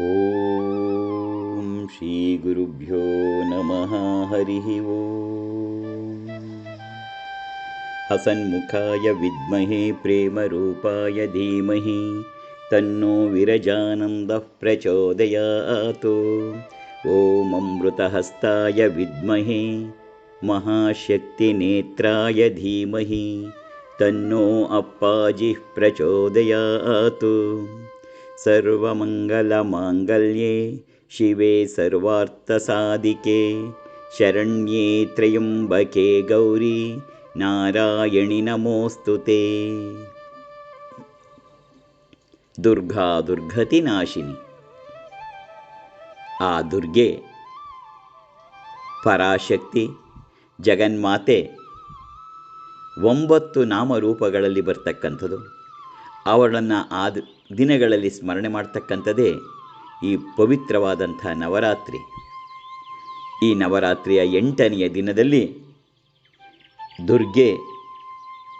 ॐ श्रीगुरुभ्यो नमः हरिः ॐ हसन्मुखाय विद्महे प्रेमरूपाय धीमहि तन्नो विरजानन्दः प्रचोदयात्। ॐ अमृतहस्ताय विद्महे महाशक्तिनेत्राय धीमहि तन्नो अप्पाजिः प्रचोदयात् सर्वमङ्गलमाङ्गल्ये शिवे सर्वार्थसाधिके शरण्ये त्र्यम्बके गौरी ನಾರಾಯಣಿ ನಮೋಸ್ತು ತೇ ದುರ್ಗಾ ದುರ್ಗತಿ ನಾಶಿನಿ ಆ ದುರ್ಗೆ ಪರಾಶಕ್ತಿ ಜಗನ್ಮಾತೆ ಒಂಬತ್ತು ನಾಮರೂಪಗಳಲ್ಲಿ ಬರ್ತಕ್ಕಂಥದ್ದು ಅವಳನ್ನು ಆ ದಿನಗಳಲ್ಲಿ ಸ್ಮರಣೆ ಮಾಡ್ತಕ್ಕಂಥದ್ದೇ ಈ ಪವಿತ್ರವಾದಂಥ ನವರಾತ್ರಿ. ಈ ನವರಾತ್ರಿಯ ಎಂಟನೆಯ ದಿನದಲ್ಲಿ ದುರ್ಗೆ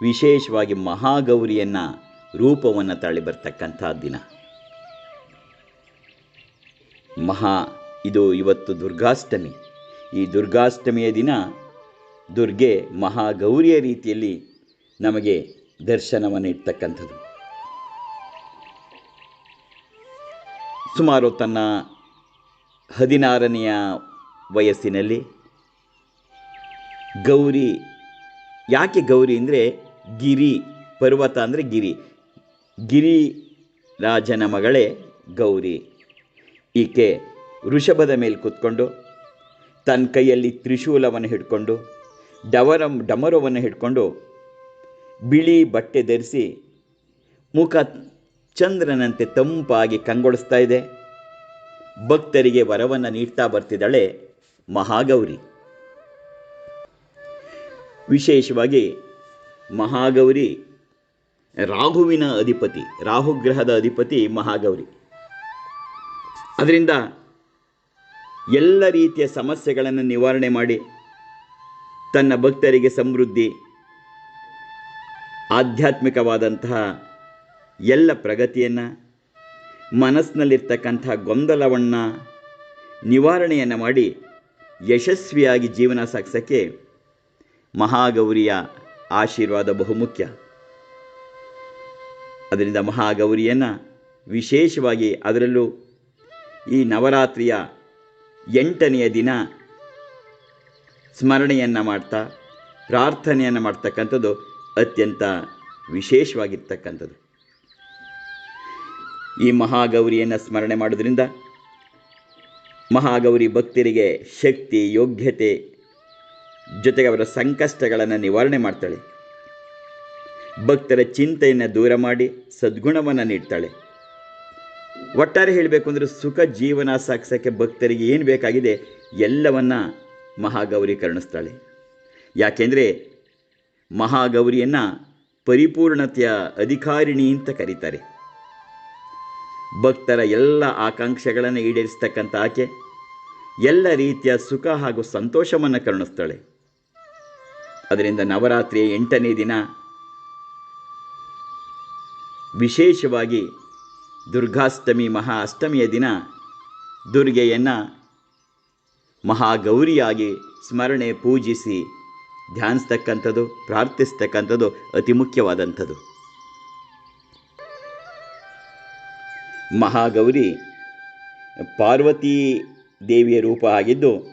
ವಿಶೇಷವಾಗಿ ಮಹಾಗೌರಿಯನ್ನು ರೂಪವನ್ನು ತಾಳಿ ಬರ್ತಕ್ಕಂಥ ದಿನ. ಮಹಾ ಇದು ಇವತ್ತು ದುರ್ಗಾಷ್ಟಮಿ. ಈ ದುರ್ಗಾಷ್ಟಮಿಯ ದಿನ ದುರ್ಗೆ ಮಹಾಗೌರಿಯ ರೀತಿಯಲ್ಲಿ ನಮಗೆ ದರ್ಶನವನ್ನು ಇಡ್ತಕ್ಕಂಥದ್ದು. ಸುಮಾರು ತನ್ನ ಹದಿನಾರನೆಯ ವಯಸ್ಸಿನಲ್ಲಿ ಗೌರಿ, ಯಾಕೆ ಗೌರಿ ಅಂದರೆ ಗಿರಿ, ಪರ್ವತ ಅಂದರೆ ಗಿರಿ. ಗಿರಿ ರಾಜನ ಮಗಳೇ ಗೌರಿ. ಈಕೆ ವೃಷಭದ ಮೇಲೆ ಕೂತ್ಕೊಂಡು ತನ್ನ ಕೈಯಲ್ಲಿ ತ್ರಿಶೂಲವನ್ನು ಹಿಡ್ಕೊಂಡು ಡವರ, ಡಮರವನ್ನು ಹಿಡ್ಕೊಂಡು ಬಿಳಿ ಬಟ್ಟೆ ಧರಿಸಿ ಮುಖ ಚಂದ್ರನಂತೆ ತಂಪಾಗಿ ಕಂಗೊಳಿಸ್ತಾ ಇದೆ. ಭಕ್ತರಿಗೆ ವರವನ್ನು ನೀಡ್ತಾ ಬರ್ತಿದ್ದಾಳೆ ಮಹಾಗೌರಿ. ವಿಶೇಷವಾಗಿ ಮಹಾಗೌರಿ ರಾಹುವಿನ ಅಧಿಪತಿ, ರಾಹುಗ್ರಹದ ಅಧಿಪತಿ ಮಹಾಗೌರಿ. ಅದರಿಂದ ಎಲ್ಲ ರೀತಿಯ ಸಮಸ್ಯೆಗಳನ್ನು ನಿವಾರಣೆ ಮಾಡಿ ತನ್ನ ಭಕ್ತರಿಗೆ ಸಮೃದ್ಧಿ, ಆಧ್ಯಾತ್ಮಿಕವಾದಂತಹ ಎಲ್ಲ ಪ್ರಗತಿಯನ್ನು, ಮನಸ್ಸಿನಲ್ಲಿರ್ತಕ್ಕಂಥ ಗೊಂದಲವನ್ನು ನಿವಾರಣೆಯನ್ನು ಮಾಡಿ ಯಶಸ್ವಿಯಾಗಿ ಜೀವನ ಸಾಗಿಸೋಕ್ಕೆ ಮಹಾಗೌರಿಯ ಆಶೀರ್ವಾದ ಬಹುಮುಖ್ಯ ಅದರಿಂದ ಮಹಾಗೌರಿಯನ್ನು ವಿಶೇಷವಾಗಿ ಅದರಲ್ಲೂ ಈ ನವರಾತ್ರಿಯ ಎಂಟನೆಯ ದಿನ ಸ್ಮರಣೆಯನ್ನು ಮಾಡ್ತಾ, ಪ್ರಾರ್ಥನೆಯನ್ನು ಮಾಡ್ತಕ್ಕಂಥದ್ದು ಅತ್ಯಂತ ವಿಶೇಷವಾಗಿರ್ತಕ್ಕಂಥದ್ದು. ಈ ಮಹಾಗೌರಿಯನ್ನು ಸ್ಮರಣೆ ಮಾಡೋದ್ರಿಂದ ಮಹಾಗೌರಿ ಭಕ್ತರಿಗೆ ಶಕ್ತಿ, ಯೋಗ್ಯತೆ ಜೊತೆಗೆ ಅವರ ಸಂಕಷ್ಟಗಳನ್ನು ನಿವಾರಣೆ ಮಾಡ್ತಾಳೆ. ಭಕ್ತರ ಚಿಂತೆಯನ್ನು ದೂರ ಮಾಡಿ ಸದ್ಗುಣವನ್ನು ನೀಡ್ತಾಳೆ. ಒಟ್ಟಾರೆ ಹೇಳಬೇಕು ಅಂದರೆ ಸುಖ ಜೀವನ ಸಾಗಿಸೋಕ್ಕೆ ಭಕ್ತರಿಗೆ ಏನು ಬೇಕಾಗಿದೆ ಎಲ್ಲವನ್ನ ಮಹಾಗೌರಿ ಕರುಣಿಸ್ತಾಳೆ. ಯಾಕೆಂದರೆ ಮಹಾಗೌರಿಯನ್ನು ಪರಿಪೂರ್ಣತೆಯ ಅಧಿಕಾರಿಣಿ ಅಂತ ಕರೀತಾರೆ. ಭಕ್ತರ ಎಲ್ಲ ಆಕಾಂಕ್ಷೆಗಳನ್ನು ಈಡೇರಿಸ್ತಕ್ಕಂಥ ಆಕೆ ಎಲ್ಲ ರೀತಿಯ ಸುಖ ಹಾಗೂ ಸಂತೋಷವನ್ನು ಕರುಣಿಸ್ತಾಳೆ. ಅದರಿಂದ ನವರಾತ್ರಿಯ ಎಂಟನೇ ದಿನ ವಿಶೇಷವಾಗಿ ದುರ್ಗಾಷ್ಟಮಿ, ಮಹಾ ಅಷ್ಟಮಿಯ ದಿನ ದುರ್ಗೆಯನ್ನು ಮಹಾಗೌರಿಯಾಗಿ ಸ್ಮರಣೆ ಪೂಜಿಸಿ ಧ್ಯಾನಿಸ್ತಕ್ಕಂಥದ್ದು, ಪ್ರಾರ್ಥಿಸ್ತಕ್ಕಂಥದ್ದು ಅತಿ ಮುಖ್ಯವಾದಂಥದ್ದು. ಮಹಾಗೌರಿ ಪಾರ್ವತಿ ದೇವಿಯ ರೂಪ ಆಗಿದ್ದು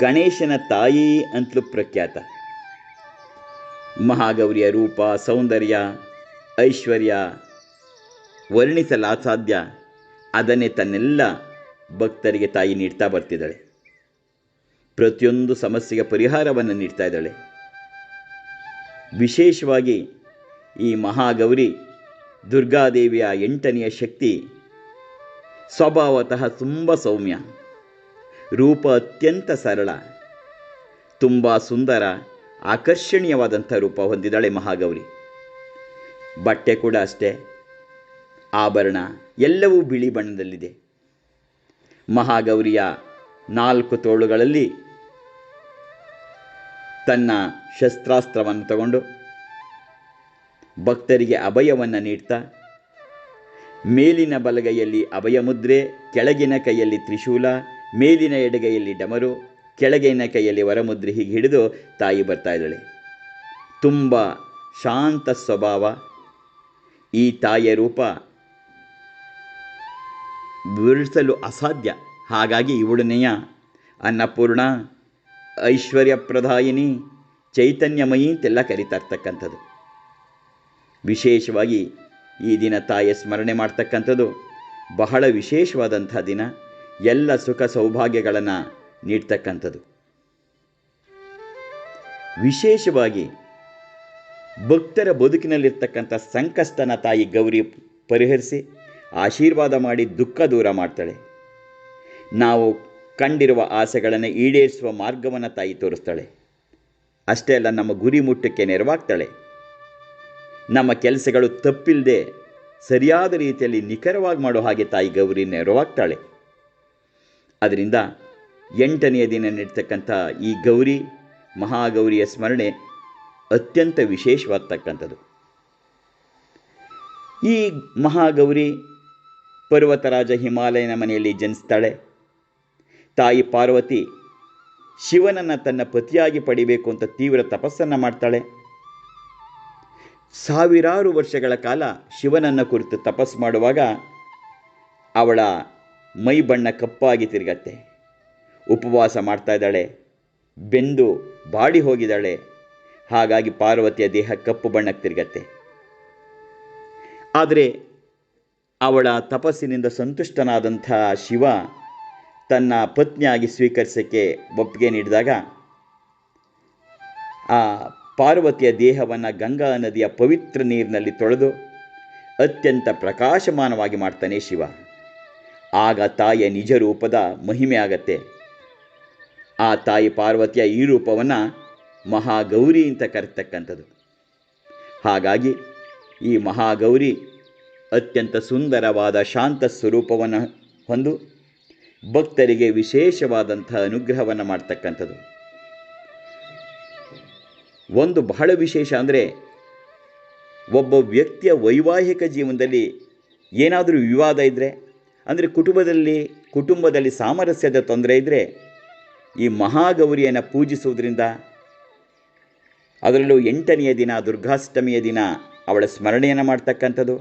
ಗಣೇಶನ ತಾಯಿ ಅಂತಲೂ ಪ್ರಖ್ಯಾತ. ಮಹಾಗೌರಿಯ ರೂಪ, ಸೌಂದರ್ಯ, ಐಶ್ವರ್ಯ ವರ್ಣಿಸಲಾಸಾಧ್ಯ. ಅದನ್ನೇ ತನ್ನೆಲ್ಲ ಭಕ್ತರಿಗೆ ತಾಯಿ ನೀಡ್ತಾ ಬರ್ತಿದ್ದಾಳೆ. ಪ್ರತಿಯೊಂದು ಸಮಸ್ಯೆಗೆ ಪರಿಹಾರವನ್ನು ನೀಡ್ತಾ ಇದ್ದಾಳೆ. ವಿಶೇಷವಾಗಿ ಈ ಮಹಾಗೌರಿ ದುರ್ಗಾದೇವಿಯ ಎಂಟನೆಯ ಶಕ್ತಿ. ಸ್ವಭಾವತಃ ತುಂಬ ಸೌಮ್ಯ. ರೂಪ ಅತ್ಯಂತ ಸರಳ. ತುಂಬ ಸುಂದರ, ಆಕರ್ಷಣೀಯವಾದಂಥ ರೂಪ ಹೊಂದಿದ್ದಾಳೆ ಮಹಾಗೌರಿ. ಬಟ್ಟೆ ಕೂಡ ಅಷ್ಟೇ. ಆಭರಣ ಎಲ್ಲವೂ ಬಿಳಿ ಬಣ್ಣದಲ್ಲಿದೆ. ಮಹಾಗೌರಿಯ ನಾಲ್ಕು ತೋಳುಗಳಲ್ಲಿ ತನ್ನ ಶಸ್ತ್ರಾಸ್ತ್ರವನ್ನು ತಗೊಂಡು ಭಕ್ತರಿಗೆ ಅಭಯವನ್ನು ನೀಡ್ತಾ, ಮೇಲಿನ ಬಲಗೈಯಲ್ಲಿ ಅಭಯಮುದ್ರೆ, ಕೆಳಗಿನ ಕೈಯಲ್ಲಿ ತ್ರಿಶೂಲ, ಮೇಲಿನ ಎಡಗೈಯಲ್ಲಿ ಡಮರು, ಕೆಳಗಿನ ಕೈಯಲ್ಲಿ ವರಮುದ್ರೆ ಹೀಗೆ ಹಿಡಿದು ತಾಯಿ ಬರ್ತಾ ಇದ್ದಾಳೆ. ತುಂಬ ಶಾಂತ ಸ್ವಭಾವ. ಈ ತಾಯಿಯ ರೂಪ ವಿವರಿಸಲು ಅಸಾಧ್ಯ. ಹಾಗಾಗಿ ಇವಳನೆಯ ಅನ್ನಪೂರ್ಣ, ಐಶ್ವರ್ಯಪ್ರದಾಯಿನಿ, ಚೈತನ್ಯಮಯಿ ಅಂತೆಲ್ಲ ಕರೀತಾ ಇರ್ತಕ್ಕಂಥದ್ದು ವಿಶೇಷವಾಗಿ ಈ ದಿನ ತಾಯಿಯ ಸ್ಮರಣೆ ಮಾಡ್ತಕ್ಕಂಥದ್ದು ಬಹಳ ವಿಶೇಷವಾದಂಥ ದಿನ. ಎಲ್ಲ ಸುಖ ಸೌಭಾಗ್ಯಗಳನ್ನು ನೀಡ್ತಕ್ಕಂಥದ್ದು. ವಿಶೇಷವಾಗಿ ಭಕ್ತರ ಬದುಕಿನಲ್ಲಿರ್ತಕ್ಕಂಥ ಸಂಕಷ್ಟನ ತಾಯಿ ಗೌರಿ ಪರಿಹರಿಸಿ ಆಶೀರ್ವಾದ ಮಾಡಿ ದುಃಖ ದೂರ ಮಾಡ್ತಾಳೆ. ನಾವು ಕಂಡಿರುವ ಆಸೆಗಳನ್ನು ಈಡೇರಿಸುವ ಮಾರ್ಗವನ್ನು ತಾಯಿ ತೋರಿಸ್ತಾಳೆ. ಅಷ್ಟೇ ಅಲ್ಲ, ನಮ್ಮ ಗುರಿ ಮುಟ್ಟಕ್ಕೆ ನೆರವಾಗ್ತಾಳೆ. ನಮ್ಮ ಕೆಲಸಗಳು ತಪ್ಪಿಲ್ಲದೆ ಸರಿಯಾದ ರೀತಿಯಲ್ಲಿ ನಿಖರವಾಗಿ ಮಾಡೋ ಹಾಗೆ ತಾಯಿ ಗೌರಿ ನೆರವಾಗ್ತಾಳೆ ಅದರಿಂದ ಎಂಟನೆಯ ದಿನ ನಡೀತಕ್ಕಂಥ ಈ ಗೌರಿ, ಮಹಾಗೌರಿಯ ಸ್ಮರಣೆ ಅತ್ಯಂತ ವಿಶೇಷವಾಗ್ತಕ್ಕಂಥದ್ದು. ಈ ಮಹಾಗೌರಿ ಪರ್ವತರಾಜ ಹಿಮಾಲಯನ ಮನೆಯಲ್ಲಿ ಜನಿಸ್ತಾಳೆ. ತಾಯಿ ಪಾರ್ವತಿ ಶಿವನನ್ನು ತನ್ನ ಪತಿಯಾಗಿ ಪಡಿಬೇಕು ಅಂತ ತೀವ್ರ ತಪಸ್ಸನ್ನು ಮಾಡ್ತಾಳೆ. ಸಾವಿರಾರು ವರ್ಷಗಳ ಕಾಲ ಶಿವನನ್ನು ಕುರಿತು ತಪಸ್ಸು ಮಾಡುವಾಗ ಅವಳ ಮೈ ಬಣ್ಣ ಕಪ್ಪಾಗಿ ತಿರುಗತ್ತೆ. ಉಪವಾಸ ಮಾಡ್ತಾ ಇದ್ದಾಳೆ, ಬೆಂದು ಬಾಡಿ ಹೋಗಿದ್ದಾಳೆ. ಹಾಗಾಗಿ ಪಾರ್ವತಿಯ ದೇಹ ಕಪ್ಪು ಬಣ್ಣಕ್ಕೆ ತಿರುಗತ್ತೆ. ಆದರೆ ಅವಳ ತಪಸ್ಸಿನಿಂದ ಸಂತುಷ್ಟನಾದಂಥ ಶಿವ ತನ್ನ ಪತ್ನಿಯಾಗಿ ಸ್ವೀಕರಿಸೋಕ್ಕೆ ಒಪ್ಪಿಗೆ ನೀಡಿದಾಗ ಆ ಪಾರ್ವತಿಯ ದೇಹವನ್ನು ಗಂಗಾ ನದಿಯ ಪವಿತ್ರ ನೀರಿನಲ್ಲಿ ತೊಳೆದು ಅತ್ಯಂತ ಪ್ರಕಾಶಮಾನವಾಗಿ ಮಾಡ್ತಾನೆ ಶಿವ. ಆಗ ತಾಯಿಯ ನಿಜ ರೂಪದ ಮಹಿಮೆ ಆಗತ್ತೆ. ಆ ತಾಯಿ ಪಾರ್ವತಿಯ ಈ ರೂಪವನ್ನು ಮಹಾಗೌರಿ ಅಂತ ಕರೆತಕ್ಕಂಥದ್ದು. ಹಾಗಾಗಿ ಈ ಮಹಾಗೌರಿ ಅತ್ಯಂತ ಸುಂದರವಾದ ಶಾಂತ ಸ್ವರೂಪವನ್ನು ಹೊಂದು ಭಕ್ತರಿಗೆ ವಿಶೇಷವಾದಂಥ ಅನುಗ್ರಹವನ್ನು ಮಾಡ್ತಕ್ಕಂಥದ್ದು. ಒಂದು ಬಹಳ ವಿಶೇಷ ಅಂದರೆ ಒಬ್ಬ ವ್ಯಕ್ತಿಯ ವೈವಾಹಿಕ ಜೀವನದಲ್ಲಿ ಏನಾದರೂ ವಿವಾದ ಇದ್ದರೆ ಅಂದರೆ ಕುಟುಂಬದಲ್ಲಿ ಕುಟುಂಬದಲ್ಲಿ ಸಾಮರಸ್ಯದ ತೊಂದರೆ ಇದ್ದರೆ ಈ ಮಹಾಗೌರಿಯನ್ನು ಪೂಜಿಸುವುದರಿಂದ ಅದರಲ್ಲೂ ಎಂಟನೆಯ ದಿನ, ದುರ್ಗಾಷ್ಟಮಿಯ ದಿನ ಅವಳ ಸ್ಮರಣೆಯನ್ನು ಮಾಡ್ತಕ್ಕಂಥದ್ದು.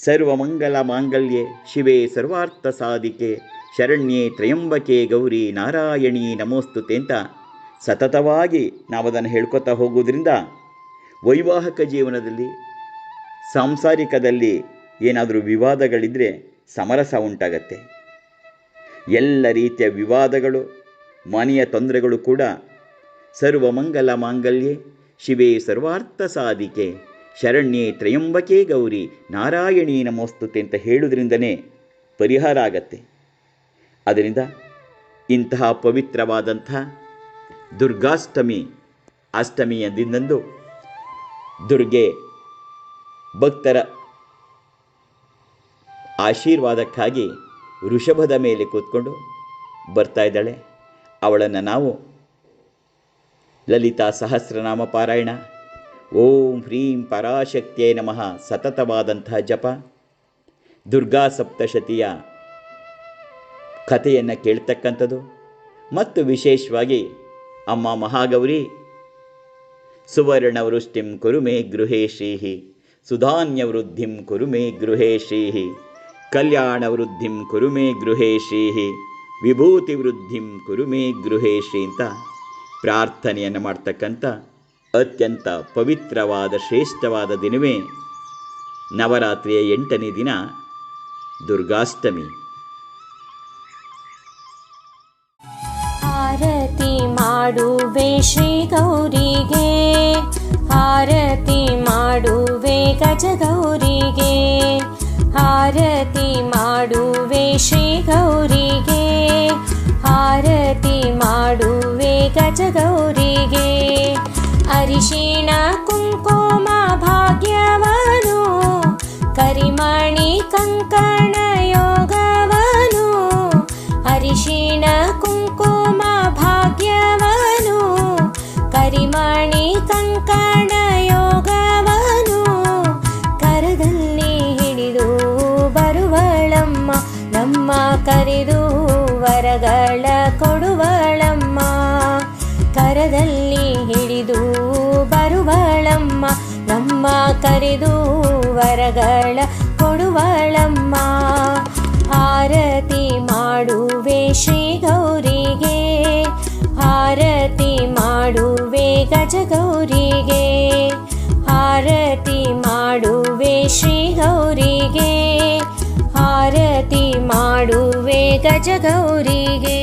ಸರ್ವಮಂಗಲ ಮಾಂಗಲ್ಯೆ ಶಿವೆ ಸರ್ವಾರ್ಥ ಸಾಧಿಕೆ, ಶರಣ್ಯೆ ತ್ರಯಂಬಕೆ ಗೌರಿ ನಾರಾಯಣಿ ನಮೋಸ್ತುತೆ ಅಂತ ಸತತವಾಗಿ ನಾವು ಅದನ್ನು ಹೇಳ್ಕೊತಾ ಹೋಗೋದ್ರಿಂದ ವೈವಾಹಿಕ ಜೀವನದಲ್ಲಿ, ಸಾಂಸಾರಿಕದಲ್ಲಿ ಏನಾದರೂ ವಿವಾದಗಳಿದ್ದರೆ ಸಮರಸ ಉಂಟಾಗತ್ತೆ. ಎಲ್ಲ ರೀತಿಯ ವಿವಾದಗಳು, ಮನೆಯ ತೊಂದರೆಗಳು ಕೂಡ ಸರ್ವಮಂಗಲ ಮಾಂಗಲ್ಯೆ, ಶಿವೇ ಸರ್ವಾರ್ಥ ಸಾಧಿಕೆ, ಶರಣ್ಯೆ ತ್ರಯಂಬಕೆ ಗೌರಿ, ನಾರಾಯಣಿ ನಮೋಸ್ತುತೆ ಅಂತ ಹೇಳುವುದರಿಂದನೇ ಪರಿಹಾರ ಆಗತ್ತೆ. ಅದರಿಂದ ಇಂತಹ ಪವಿತ್ರವಾದಂಥ ದುರ್ಗಾಷ್ಟಮಿ ಅಷ್ಟಮಿಯ ದಿನದಂದು ದುರ್ಗೆ ಭಕ್ತರ ಆಶೀರ್ವಾದಕ್ಕಾಗಿ ವೃಷಭದ ಮೇಲೆ ಕೂತ್ಕೊಂಡು ಬರ್ತಾ ಇದ್ದಾಳೆ. ಅವಳನ್ನು ನಾವು ಲಲಿತಾ ಸಹಸ್ರನಾಮ ಪಾರಾಯಣ. ಓಂ ಹ್ರೀಂ ಪರಾಶಕ್ತಿಯೇ ನಮಃ. ಸತತವಾದಂತಹ ಜಪ. ದುರ್ಗಾ ಸಪ್ತಶತಿಯ ಕಥೆಯನ್ನು ಕೇಳ್ತಕ್ಕಂಥದ್ದು. ಮತ್ತು ವಿಶೇಷವಾಗಿ ಅಮ್ಮ ಮಹಾಗೌರಿ, ಸುವರ್ಣವೃಷ್ಟಿಂ ಕುರು ಮೇ ಗೃಹೇ ಶ್ರೀಹಿ, ಸುಧಾನ್ಯವೃದ್ಧಿಂ ಕುರು ಮೇ ಗೃಹೇ ಶ್ರೀಹಿ, ಕಲ್ಯಾಣವೃದ್ಧಿಂ ಕುರು ಮೇ ಗೃಹೇ ಶ್ರೀಹಿ ವಿಭೂತಿ ವೃದ್ಧಿಂ ಕುರು ಮೇ ಗೃಹೇಶಿ ಅಂತ ಪ್ರಾರ್ಥನೆಯನ್ನು ಮಾಡ್ತಕ್ಕಂಥ ಅತ್ಯಂತ ಪವಿತ್ರವಾದ, ಶ್ರೇಷ್ಠವಾದ ದಿನವೇ ನವರಾತ್ರಿಯ ಎಂಟನೇ ದಿನ ದುರ್ಗಾಷ್ಟಮಿ. ಮಾಡುವೆ ಶ್ರೀ ಗೌರಿಗೆ ಆರತಿ ಮಾಡುವೆ ಗಜಗೌರಿಗೆ ಆರತಿ ಮಾಡುವೆ ಶ್ರೀ ಗೌರಿಗೆ ಆರತಿ ಮಾಡುವೆ ಕರೆದು ವರಗಳ ಕೊಡುವಳಮ್ಮ. ಆರತಿ ಮಾಡುವೆ ಶ್ರೀ ಗೌರಿಗೆ ಆರತಿ ಮಾಡುವೆ ಗಜಗೌರಿಗೆ. ಆರತಿ ಮಾಡುವೆ ಶ್ರೀ ಗೌರಿಗೆ ಆರತಿ ಮಾಡುವೆ ಗಜಗೌರಿಗೆ.